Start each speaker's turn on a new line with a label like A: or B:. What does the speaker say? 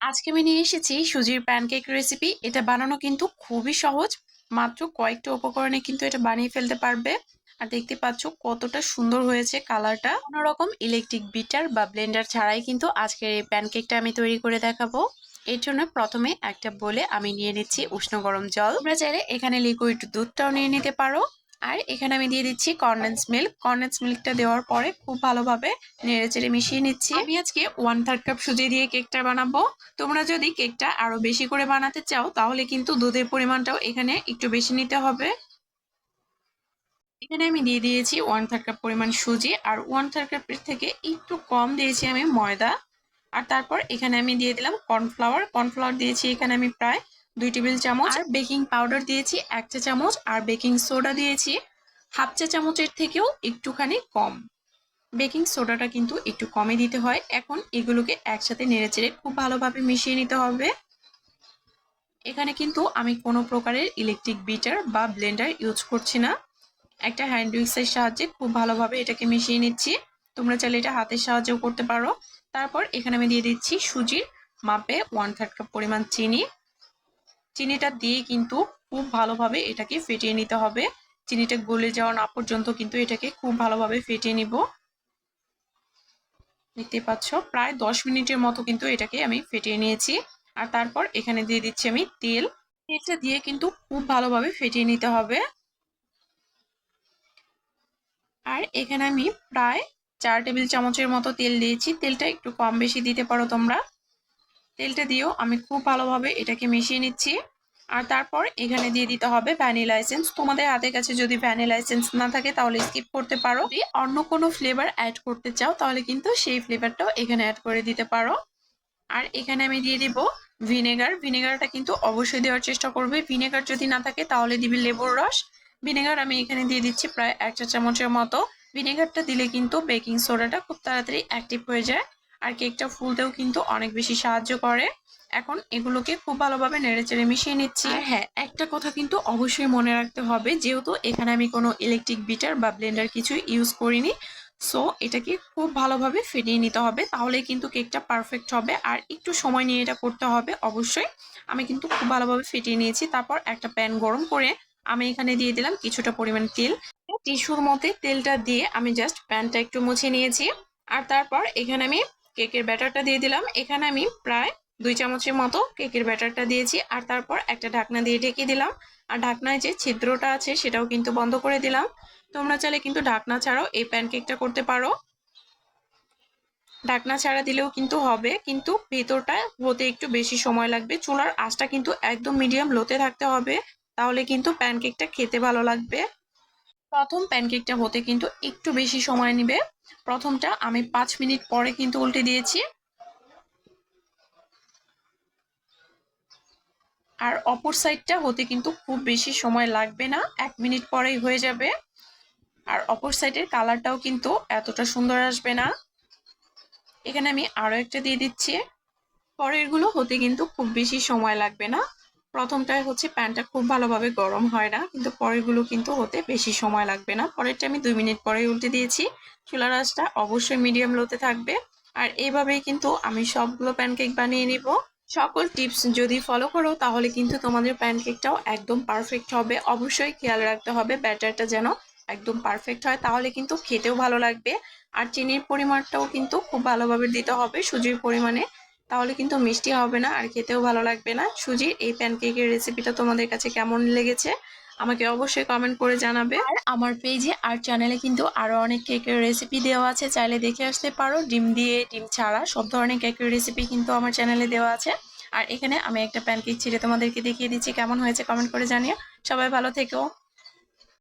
A: আজকে আমি নিয়ে এসেছি সুজির প্যানকেক রেসিপি এটা বানানো কিন্তু খুবই সহজ, মাত্র কয়েকটা উপকরণে কিন্তু এটা বানিয়ে ফেলতে পারবে। আর দেখতে পাচ্ছ কতটা সুন্দর হয়েছে কালারটা কোনোরকম ইলেকট্রিক বিটার বা ব্লেন্ডার ছাড়াই কিন্তু আজকের এই প্যানকেকটা আমি তৈরি করে দেখাবো। এর জন্য প্রথমে একটা বলে আমি নিয়ে নিচ্ছি উষ্ণ গরম জল। তোমরা চাইলে এখানে লিকুইড দুধটাও নিয়ে নিতে পারো। আর এখানে আমি দিয়ে দিচ্ছি কনডেন্স মিল্ক কনডেন্স মিল্কটা দেওয়ার পরে খুব ভালোভাবে নেড়ে চেড়ে মিশিয়ে নিচ্ছি। আমি আজকে ওয়ান থার্ড কাপ সুজি দিয়ে কেকটা বানাবো। তোমরা যদি কেকটা আরও বেশি করে বানাতে চাও, তাহলে কিন্তু দুধের পরিমাণটাও এখানে একটু বেশি নিতে হবে। এখানে আমি দিয়ে দিয়েছি ওয়ান থার্ড কাপ পরিমাণ সুজি। আর ওয়ান থার্ড কাপের থেকে একটু কম দিয়েছি আমি ময়দা। আর তারপর এখানে আমি দিয়ে দিলাম কর্নফ্লাওয়ার কর্নফ্লাওয়ার দিয়েছি এখানে আমি প্রায় দুই টেবিল চামচ আর বেকিং পাউডার দিয়েছি এক চা চামচ আর বেকিং সোডা দিয়েছি হাফ চা চামচের থেকেও একটুখানি কম। বেকিং সোডাটা কিন্তু একটু কমে দিতে হয়। এখন এগুলোকে একসাথে নেড়েচেড়ে খুব ভালোভাবে মিশিয়ে নিতে হবে। এখানে কিন্তু আমি কোনো প্রকারের ইলেকট্রিক বিটার বা ব্লেন্ডার ইউজ করছি না। একটা হ্যান্ড উইক্সের সাহায্যে খুব ভালোভাবে এটাকে মিশিয়ে নিচ্ছি। তোমরা চাইলে এটা হাতের সাহায্যেও করতে পারো। তারপর এখানে আমি দিয়ে দিচ্ছি সুজির মাপে ওয়ান থার্ড কাপ পরিমাণ চিনি। চিনিটা দিয়ে কিন্তু খুব ভালোভাবে এটাকে ফেটিয়ে নিতে হবে। চিনিটা গলে যাওয়া না পর্যন্ত কিন্তু এটাকে খুব ভালোভাবে ফেটিয়ে নিব। দেখতে পাচ্ছ, প্রায় দশ মিনিটের মতো কিন্তু এটাকে আমি ফেটিয়ে নিয়েছি। আর তারপর এখানে দিয়ে দিচ্ছি আমি তেল। তেলটা দিয়ে কিন্তু খুব ভালোভাবে ফেটিয়ে নিতে হবে। আর এখানে আমি প্রায় চার টেবিল চামচের মতো তেল দিয়েছি। তেলটা একটু কম বেশি দিতে পারো তোমরা। তেলটা দিয়েও আমি খুব ভালোভাবে এটাকে মিশিয়ে নিচ্ছি। আর তারপর এখানে দিয়ে দিতে হবে ভ্যানিলা এসেন্স। তোমাদের হাতের কাছে যদি ভ্যানিলা এসেন্স না থাকে তাহলে স্কিপ করতে পারো। যদি অন্য কোনো ফ্লেভার অ্যাড করতে চাও তাহলে কিন্তু সেই ফ্লেভারটাও এখানে অ্যাড করে দিতে পারো। আর এখানে আমি দিয়ে দিব ভিনেগার ভিনেগারটা কিন্তু অবশ্যই দেওয়ার চেষ্টা করবে। ভিনেগার যদি না থাকে তাহলে দিবি লেবুর রস। ভিনেগার আমি এখানে দিয়ে দিচ্ছি প্রায় এক চা চামচের মতো। ভিনেগারটা দিলে কিন্তু বেকিং সোডাটা খুব তাড়াতাড়ি অ্যাক্টিভ হয়ে যায়। আর কেকটা ফুলতেও কিন্তু অনেক বেশি সাহায্য করে। এখন এগুলোকে খুব ভালোভাবে নেড়েচেড়ে মিশিয়ে নিচ্ছি। আর হ্যাঁ একটা কথা কিন্তু অবশ্যই মনে রাখতে হবে, যেহেতু এখানে আমি কোনো ইলেকট্রিক বিটার বা ব্লেন্ডার কিছু ইউজ করিনি সো এটাকে খুব ভালোভাবে ফেটিয়ে নিতে হবে। তাহলে কিন্তু কেকটা পারফেক্ট হবে, আর একটু সময় নিয়ে এটা করতে হবে অবশ্যই। আমি কিন্তু খুব ভালোভাবে ফেটিয়ে নিয়েছি। তারপর একটা প্যান গরম করে আমি এখানে দিয়ে দিলাম কিছুটা পরিমাণ তেল। টিস্যুর মধ্যে তেলটা দিয়ে আমি জাস্ট প্যানটা একটু মুছে নিয়েছি। আর তারপর এখানে আমি কেকের ব্যাটারটা দিয়ে দিলাম। এখানে আমি প্রায় দুই চামচের মতো কেকের ব্যাটারটা দিয়েছি। আর তারপর একটা ঢাকনা দিয়ে ঢেকে দিলাম। আর ঢাকনায় যে ছিদ্রটা আছে, সেটাও কিন্তু বন্ধ করে দিলাম। তোমরা চাইলে কিন্তু ঢাকনা ছাড়াও এই প্যানকেকটা করতে পারো। ঢাকনা ছাড়া দিলেও কিন্তু হবে, কিন্তু ভেতরটা হতে একটু বেশি সময় লাগবে। চুলার আঁচটা কিন্তু একদম মিডিয়াম লোতে থাকতে হবে, তাহলে কিন্তু প্যানকেকটা খেতে ভালো লাগবে। প্রথম প্যানকেকটা হতে কিন্তু একটু বেশি সময় নেবে। প্রথমটা আমি পাঁচ মিনিট পরে কিন্তু উল্টে দিয়েছি। আর অপর সাইডটা হতে কিন্তু খুব বেশি সময় লাগবে না, এক মিনিট পরেই হয়ে যাবে। আর অপর সাইডের কালারটাও কিন্তু এতটা সুন্দর আসবে না। এখানে আমি আরও একটা দিয়ে দিচ্ছি। পরেরগুলো হতে কিন্তু খুব বেশি সময় লাগবে না। প্রথমটায় হচ্ছে প্যানটা খুব ভালোভাবে গরম হয় না, কিন্তু পরেরগুলো কিন্তু হতে বেশি সময় লাগবে না। পরেরটা আমি দুই মিনিট পরেই উল্টে দিয়েছি। চুলার আঁচটা অবশ্যই মিডিয়াম লোতে থাকবে। আর এইভাবেই কিন্তু আমি সবগুলো প্যানকেক বানিয়ে নিব। সকল টিপস যদি ফলো করো, তাহলে কিন্তু তোমাদের প্যানকেকটাও একদম পারফেক্ট হবে। অবশ্যই খেয়াল রাখতে হবে ব্যাটারটা যেন একদম পারফেক্ট হয়, তাহলে কিন্তু খেতেও ভালো লাগবে। আর চিনির পরিমাণটাও কিন্তু খুব ভালোভাবে দিতে হবে সুজির পরিমাণে। তাহলে কিন্তু মিষ্টি হবে না আর খেতেও ভালো লাগবে না। সুজির এই প্যানকেকের রেসিপিটা তোমাদের কাছে কেমন লেগেছে? আমাকে অবশ্যই কমেন্ট করে জানাবে। আর আমার পেজে আর চ্যানেলে কিন্তু আরও অনেক কেকের রেসিপি দেওয়া আছে। চাইলে দেখে আসতে পারো। ডিম দিয়ে, ডিম ছাড়া সব ধরনের কেকের রেসিপি কিন্তু আমার চ্যানেলে দেওয়া আছে। আর এখানে আমি একটা প্যানকেক ছিঁড়ে তোমাদেরকে দেখিয়ে দিচ্ছি। কেমন হয়েছে কমেন্ট করে জানিয়ে সবাই ভালো থেকো।